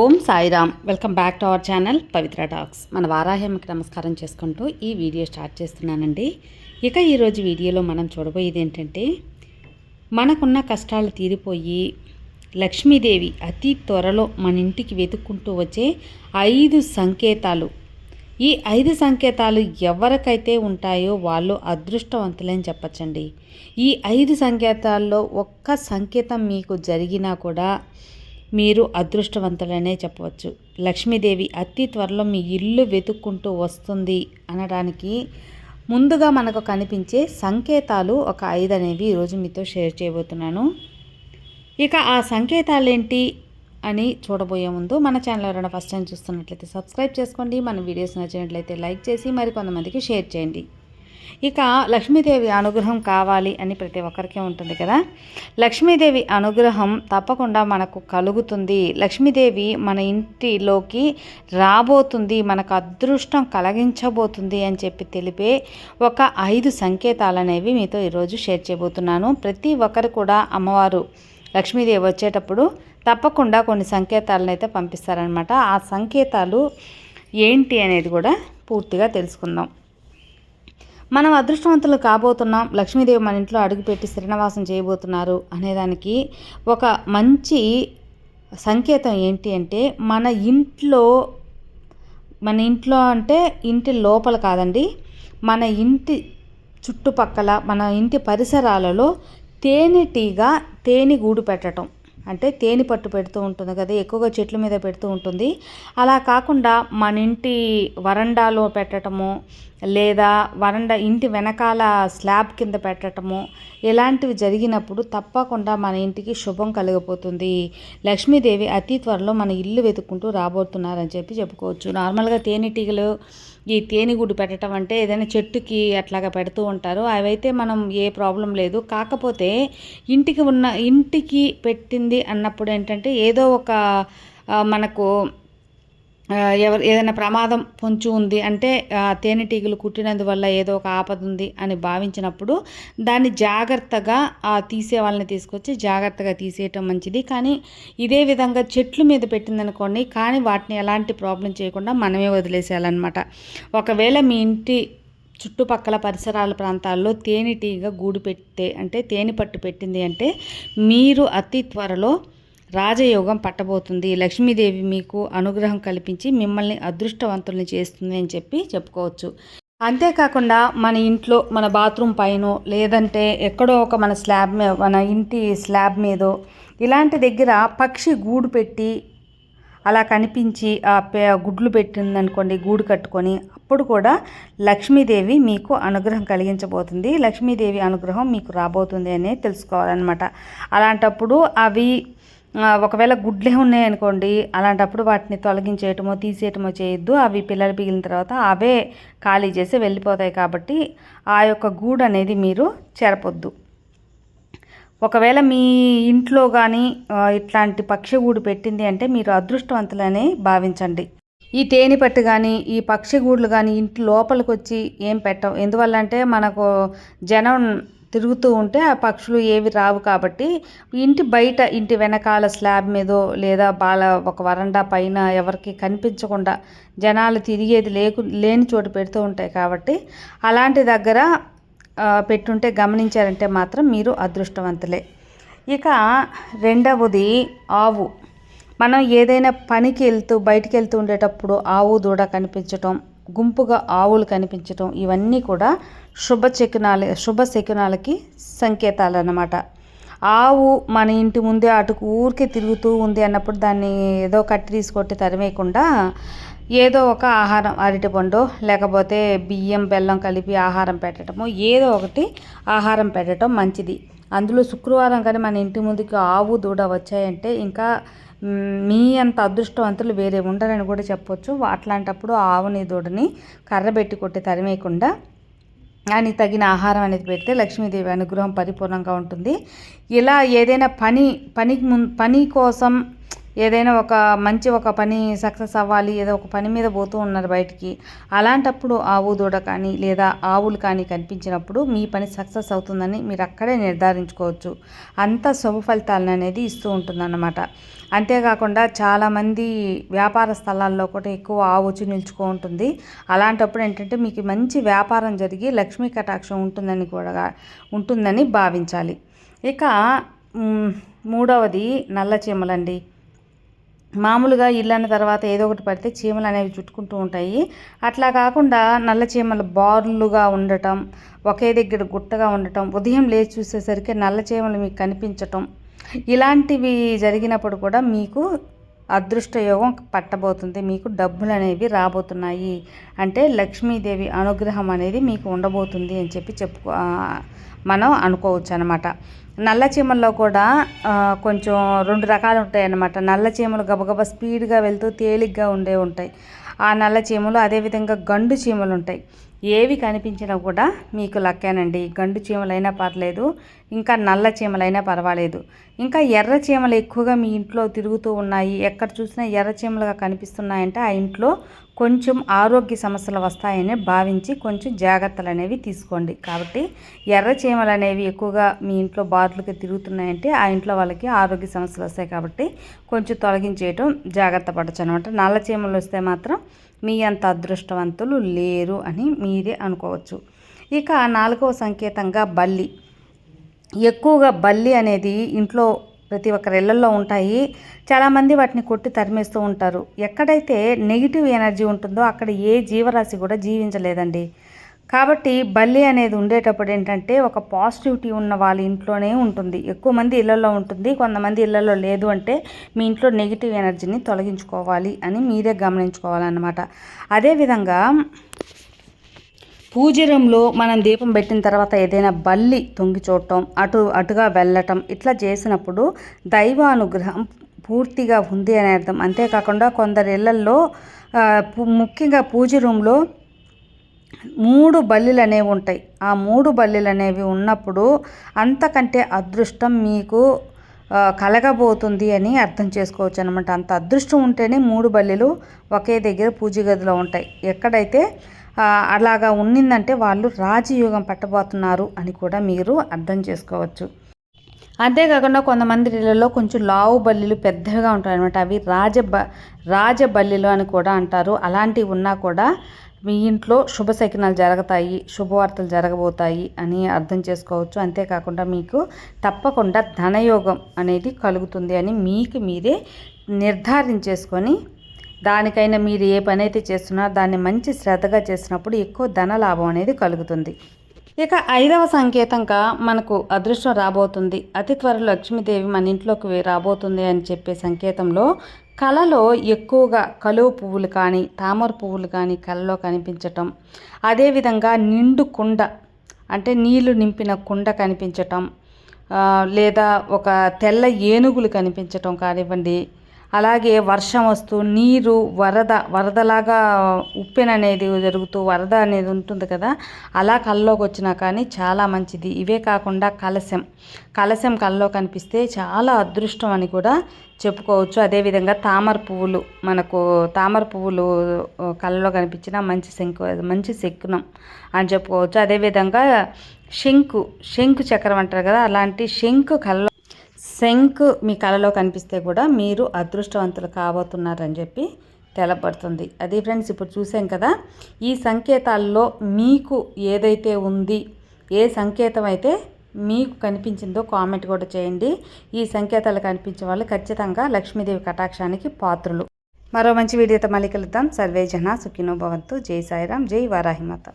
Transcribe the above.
Om Sairam. Welcome back to our channel Pavitra talks. మన వారాహ్యమ్మకి నమస్కారం చేసుకుంటూ ఈ వీడియో స్టార్ట్ చేస్తున్నానండి. ఇక ఈరోజు వీడియోలో మనం చూడబోయేది ఏంటంటే మనకున్న కష్టాలు తీరిపోయి లక్ష్మీదేవి అతి త్వరలో మన ఇంటికి వెతుక్కుంటూ వచ్చే ఐదు సంకేతాలు. ఈ ఐదు సంకేతాలు ఎవరికైతే ఉంటాయో వాళ్ళు అదృష్టవంతులని చెప్పచ్చండి. ఈ ఐదు సంకేతాల్లో ఒక్క సంకేతం మీకు జరిగినా కూడా మీరు అదృష్టవంతులనే చెప్పవచ్చు. లక్ష్మీదేవి అతి త్వరలో మీ ఇల్లు వెతుక్కుంటూ వస్తుంది అనడానికి ముందుగా మనకు కనిపించే సంకేతాలు ఒక ఐదు అనేవి ఈరోజు మీతో షేర్ చేయబోతున్నాను. ఇక ఆ సంకేతాలు ఏంటి అని చూడబోయే ముందు మన ఛానల్ ఎవరైనా ఫస్ట్ టైం చూస్తున్నట్లయితే సబ్స్క్రైబ్ చేసుకోండి. మన వీడియోస్ నచ్చినట్లయితే లైక్ చేసి మరి కొంతమందికి షేర్ చేయండి. ఇక లక్ష్మీదేవి అనుగ్రహం కావాలి అని ప్రతి ఒక్కరికి ఉంటుంది కదా. లక్ష్మీదేవి అనుగ్రహం తప్పకుండా మనకు కలుగుతుంది. లక్ష్మీదేవి మన ఇంటిలోకి రాబోతుంది. మనకు అదృష్టం కలిగించబోతుంది అని చెప్పి తెలిపే ఒక ఐదు సంకేతాలు అనేవి మీతో ఈరోజు షేర్ చేయబోతున్నాను. ప్రతి ఒక్కరు కూడా అమ్మవారు లక్ష్మీదేవి వచ్చేటప్పుడు తప్పకుండా కొన్ని సంకేతాలను అయితే పంపిస్తారనమాట ఆ సంకేతాలు ఏంటి అనేది కూడా పూర్తిగా తెలుసుకుందాం. మనం అదృష్టవంతులు కాబోతున్నాం లక్ష్మీదేవి మన ఇంట్లో అడుగుపెట్టి శ్రీనివాసం చేయబోతున్నారు అనేదానికి ఒక మంచి సంకేతం ఏంటి అంటే మన ఇంట్లో మన ఇంట్లో అంటే ఇంటి లోపల కాదండి మన ఇంటి చుట్టుపక్కల మన ఇంటి పరిసరాలలో తేనెటీగ తేనె గూడు పెట్టడం అంటే తేనె పట్టు పెడుతూ ఉంటుంది కదా ఎక్కువగా చెట్ల మీద పెడుతూ ఉంటుంది. అలా కాకుండా మన ఇంటి వరండాలో పెట్టడము లేదా వరండా ఇంటి వెనకాల స్లాబ్ కింద పెట్టడము ఇలాంటివి జరిగినప్పుడు తప్పకుండా మన ఇంటికి శుభం కలిగిపోతుంది లక్ష్మీదేవి అతి త్వరలో మన ఇల్లు వెతుక్కుంటూ రాబోతున్నారని చెప్పి చెప్పుకోవచ్చు. నార్మల్గా తేనెటీగలు ఈ తేనెగూడు పెట్టడం అంటే ఏదైనా చెట్టుకి అట్లాగా పెడుతూ ఉంటారు. అవైతే మనం ఏ ప్రాబ్లం లేదు. కాకపోతే ఇంటికి ఉన్న ఇంటికి పెట్టింది అన్నప్పుడు ఏంటంటే ఏదో ఒక మనకు ఎవరు ఏదైనా ప్రమాదం పొంచి ఉంది అంటే తేనెటీగలు కుట్టినందువల్ల ఏదో ఒక ఆపద ఉంది అని భావించినప్పుడు దాన్ని జాగ్రత్తగా తీసే వాళ్ళని తీసుకొచ్చి జాగ్రత్తగా తీసేయటం మంచిది. కానీ ఇదే విధంగా చెట్లు మీద పెట్టిందనుకోండి కానీ వాటిని ఎలాంటి ప్రాబ్లం చేయకుండా మనమే వదిలేసేయాలన్నమాట. ఒకవేళ మీ ఇంటి చుట్టుపక్కల పరిసరాల ప్రాంతాల్లో తేనెటీగ గూడు పెట్టే అంటే తేనె పట్టు పెట్టింది అంటే మీరు అతి త్వరలో రాజయోగం పట్టబోతుంది. లక్ష్మీదేవి మీకు అనుగ్రహం కల్పించి మిమ్మల్ని అదృష్టవంతుల్ని చేస్తుంది అని చెప్పి చెప్పుకోవచ్చు. అంతేకాకుండా మన ఇంట్లో మన బాత్రూమ్ పైన లేదంటే ఎక్కడో ఒక మన స్లాబ్ మీద మన ఇంటి స్లాబ్ మీదో ఇలాంటి దగ్గర పక్షి గూడు పెట్టి అలా కనిపించి ఆ గుడ్లు పెట్టిందనుకోండి గూడు కట్టుకొని అప్పుడు కూడా లక్ష్మీదేవి మీకు అనుగ్రహం కలిగించబోతుంది. లక్ష్మీదేవి అనుగ్రహం మీకు రాబోతుంది అని తెలుసుకోవాలన్నమాట. అలాంటప్పుడు అవి ఒకవేళ గుడ్లే ఉన్నాయనుకోండి అలాంటప్పుడు వాటిని తొలగించేయటమో తీసేయటమో చేయొద్దు. అవి పిల్లలు పిగిలిన తర్వాత అవే ఖాళీ చేసి వెళ్ళిపోతాయి కాబట్టి ఆ యొక్క గూడు అనేది మీరు చెరపొద్దు. ఒకవేళ మీ ఇంట్లో కానీ ఇట్లాంటి పక్షి గూడు పెట్టింది అంటే మీరు అదృష్టవంతులనే భావించండి. ఈ తేనెపట్టు కానీ ఈ పక్షి గూడులు కానీ ఇంటి లోపలికి వచ్చి ఏం పెట్టవు ఎందువల్ల అంటే మనకు జనం తిరుగుతూ ఉంటే ఆ పక్షులు ఏవి రావు కాబట్టి ఇంటి బయట ఇంటి వెనకాల స్లాబ్ మీదో లేదా బాల ఒక వరండా పైన ఎవరికి కనిపించకుండా జనాలు తిరిగేది లేకు లేని చోటు పెడుతూ ఉంటాయి కాబట్టి అలాంటి దగ్గర పెట్టుంటే గమనించారంటే మాత్రం మీరు అదృష్టవంతులే. ఇక రెండవది ఆవు. మనం ఏదైనా పనికి వెళ్తూ బయటికి వెళ్తూ ఉండేటప్పుడు ఆవు దూడ కనిపించటం గుంపుగా ఆవులు కనిపించటం ఇవన్నీ కూడా శుభ శకునాలు శుభ శకునాలకి సంకేతాలు అన్నమాట ఆవు మన ఇంటి ముందే అటుకు ఊరికే తిరుగుతూ ఉంది అన్నప్పుడు దాన్ని ఏదో కట్టి తీసుకొట్టి తరిమేయకుండా ఏదో ఒక ఆహారం అరటిపండు లేకపోతే బియ్యం బెల్లం కలిపి ఆహారం పెట్టడము ఏదో ఒకటి ఆహారం పెట్టడం మంచిది. అందులో శుక్రవారం కానీ మన ఇంటి ముందుకి ఆవు దూడ వచ్చాయంటే ఇంకా మీ అంత అదృష్టవంతులు వేరే ఉండరని కూడా చెప్పొచ్చు. అట్లాంటప్పుడు ఆవుని దూడని కర్రబెట్టి కొట్టి తరిమేయకుండా అని తగిన ఆహారం అనేది పెడితే లక్ష్మీదేవి అనుగ్రహం పరిపూర్ణంగా ఉంటుంది. ఇలా ఏదైనా పని పనికి ము పని కోసం ఏదైనా ఒక మంచి ఒక పని సక్సెస్ అవ్వాలి ఏదో ఒక పని మీద పోతూ ఉన్నారు బయటికి. అలాంటప్పుడు ఆవు దూడ కానీ లేదా ఆవులు కానీ కనిపించినప్పుడు మీ పని సక్సెస్ అవుతుందని మీరు అక్కడే నిర్ధారించుకోవచ్చు. అంత శుభ ఫలితాలను అనేది ఇస్తూ ఉంటుందన్నమాట. అంతేకాకుండా చాలామంది వ్యాపార స్థలాల్లో కూడా ఎక్కువ ఆవు వచ్చి నిల్చుకో ఉంటుంది. అలాంటప్పుడు ఏంటంటే మీకు మంచి వ్యాపారం జరిగి లక్ష్మీ కటాక్షం ఉంటుందని కూడా ఉంటుందని భావించాలి. ఇక మూడవది నల్ల చీమలండి. మామూలుగా ఇల్లు అన్న తర్వాత ఏదో ఒకటి పడితే చీమలు అనేవి చుట్టుకుంటూ ఉంటాయి. అట్లా కాకుండా నల్ల చీమలు బార్లుగా ఉండటం ఒకే దగ్గర గుట్టగా ఉండటం ఉదయం లేచి చూసేసరికి నల్ల చీమలు మీకు కనిపించటం ఇలాంటివి జరిగినప్పుడు కూడా మీకు అదృష్టయోగం పట్టబోతుంది. మీకు డబ్బులు అనేవి రాబోతున్నాయి. అంటే లక్ష్మీదేవి అనుగ్రహం అనేది మీకు ఉండబోతుంది అని చెప్పి చెప్పుకో మనం అనుకోవచ్చు అనమాట నల్ల చీమల్లో కూడా కొంచెం రెండు రకాలు ఉంటాయి అన్నమాట నల్ల చీమలు గబగబా స్పీడ్గా వెళ్తూ తేలిగ్గా ఉండే ఉంటాయి. ఆ నల్ల చీమలు అదేవిధంగా గండు చీమలు ఉంటాయి. ఏవి కనిపించినా కూడా మీకు లక్కేనండి. గండు చీమలైనా పర్లేదు ఇంకా నల్ల చీమలైనా పర్వాలేదు. ఇంకా ఎర్ర చీమలు ఎక్కువగా మీ ఇంట్లో తిరుగుతూ ఉన్నాయి. ఎక్కడ చూసినా ఎర్ర చీమలుగా కనిపిస్తున్నాయంటే ఆ ఇంట్లో కొంచెం ఆరోగ్య సమస్యలు వస్తాయని భావించి కొంచెం జాగ్రత్తలు అనేవి తీసుకోండి. కాబట్టి ఎర్ర చీమలు అనేవి ఎక్కువగా మీ ఇంట్లో బాధలకి తిరుగుతున్నాయంటే ఆ ఇంట్లో వాళ్ళకి ఆరోగ్య సమస్యలు వస్తాయి కాబట్టి కొంచెం తొలగించేయటం జాగ్రత్త పడచ్చు అనమాట నల్ల చీమలు వస్తే మాత్రం మీ అంత అదృష్టవంతులు లేరు అని మీ మీదే అనుకోవచ్చు. ఇక నాలుగవ సంకేతంగా బల్లి. ఎక్కువగా బల్లి అనేది ఇంట్లో ప్రతి ఒక్కరి ఇళ్ళలో ఉంటాయి. చాలామంది వాటిని కొట్టి తరిమేస్తూ ఉంటారు. ఎక్కడైతే నెగిటివ్ ఎనర్జీ ఉంటుందో అక్కడ ఏ జీవరాశి కూడా జీవించలేదండి. కాబట్టి బల్లి అనేది ఉండేటప్పుడు ఏంటంటే ఒక పాజిటివిటీ ఉన్న వాళ్ళ ఇంట్లోనే ఉంటుంది. ఎక్కువ మంది ఇళ్ళలో ఉంటుంది. కొంతమంది ఇళ్ళలో లేదు అంటే మీ ఇంట్లో నెగిటివ్ ఎనర్జీని తొలగించుకోవాలి అని మీరే గమనించుకోవాలన్నమాట. అదేవిధంగా పూజరంలో మనం దీపం పెట్టిన తర్వాత ఏదైనా బల్లి తొంగి చూడటం అటు అటుగా వెళ్ళటం ఇట్లా చేసినప్పుడు దైవానుగ్రహం పూర్తిగా ఉంది అనే అర్థం. అంతేకాకుండా కొందరి ఇళ్ళల్లో ముఖ్యంగా పూజ రూమ్లో మూడు బల్లిలు అనేవి ఉంటాయి. ఆ మూడు బల్లిలు అనేవి ఉన్నప్పుడు అంతకంటే అదృష్టం మీకు కలగబోతుంది అని అర్థం చేసుకోవచ్చు అనమాట అంత అదృష్టం ఉంటేనే మూడు బల్లిలు ఒకే దగ్గర పూజ గదిలో ఉంటాయి. ఎక్కడైతే అలాగా ఉన్నిందంటే వాళ్ళు రాజయోగం పట్టబోతున్నారు అని కూడా మీరు అర్థం చేసుకోవచ్చు. అంతేకాకుండా కొంతమంది ఇళ్ళలో కొంచెం లావు బల్లిలు పెద్దగా ఉంటాయి అనమాట అవి రాజ రాజబల్లిలు అని కూడా అంటారు. అలాంటివి ఉన్నా కూడా మీ ఇంట్లో శుభ శకినాలు జరుగుతాయి శుభవార్తలు జరగబోతాయి అని అర్థం చేసుకోవచ్చు. అంతేకాకుండా మీకు తప్పకుండా ధనయోగం అనేది కలుగుతుంది అని మీకు మీరే నిర్ధారించేసుకొని దానికైనా మీరు ఏ పని అయితే చేస్తున్నారో దాన్ని మంచి శ్రద్ధగా చేసినప్పుడు ఎక్కువ ధన లాభం అనేది కలుగుతుంది. ఇక ఐదవ సంకేతంగా మనకు అదృష్టం రాబోతుంది. అతి త్వరలో లక్ష్మీదేవి మన ఇంట్లోకి రాబోతుంది అని చెప్పే సంకేతంలో కళలో ఎక్కువగా కలువ పువ్వులు కానీ తామర పువ్వులు కానీ కళలో కనిపించటం. అదేవిధంగా నిండు కుండ అంటే నీళ్ళు నింపిన కుండ కనిపించటం. లేదా ఒక తెల్ల ఏనుగులు కనిపించటం కానివ్వండి అలాగే వర్షం వస్తూ నీరు వరద వరదలాగా ఉప్పెన అనేది జరుగుతూ వరద అనేది ఉంటుంది కదా అలా కళ్ళలోకి వచ్చినా కానీ చాలా మంచిది. ఇవే కాకుండా కలశం. కలశం కళ్ళలో కనిపిస్తే చాలా అదృష్టం అని కూడా చెప్పుకోవచ్చు. అదేవిధంగా తామర పువ్వులు. మనకు తామర పువ్వులు కళ్ళలో కనిపించిన మంచి శంకు మంచి శకునం అని చెప్పుకోవచ్చు. అదేవిధంగా శంకు శంకు చక్రం అంటారు కదా అలాంటి శంకు కళ్ళ శంక్ మీ కళలో కనిపిస్తే కూడా మీరు అదృష్టవంతులు కాబోతున్నారని చెప్పి తెలపడుతుంది అది ఫ్రెండ్స్ ఇప్పుడు చూసాం కదా ఈ సంకేతాల్లో మీకు ఏదైతే ఉంది ఏ సంకేతం అయితే మీకు కనిపించిందో కామెంట్ కూడా చేయండి. ఈ సంకేతాలు కనిపించే వాళ్ళు ఖచ్చితంగా లక్ష్మీదేవి కటాక్షానికి పాత్రులు. మరో మంచి వీడియోతో మళ్ళీ కలుద్దాం. సర్వే జన సుఖినో భవంతు. జై సాయిరాం జై వారాహిమాత.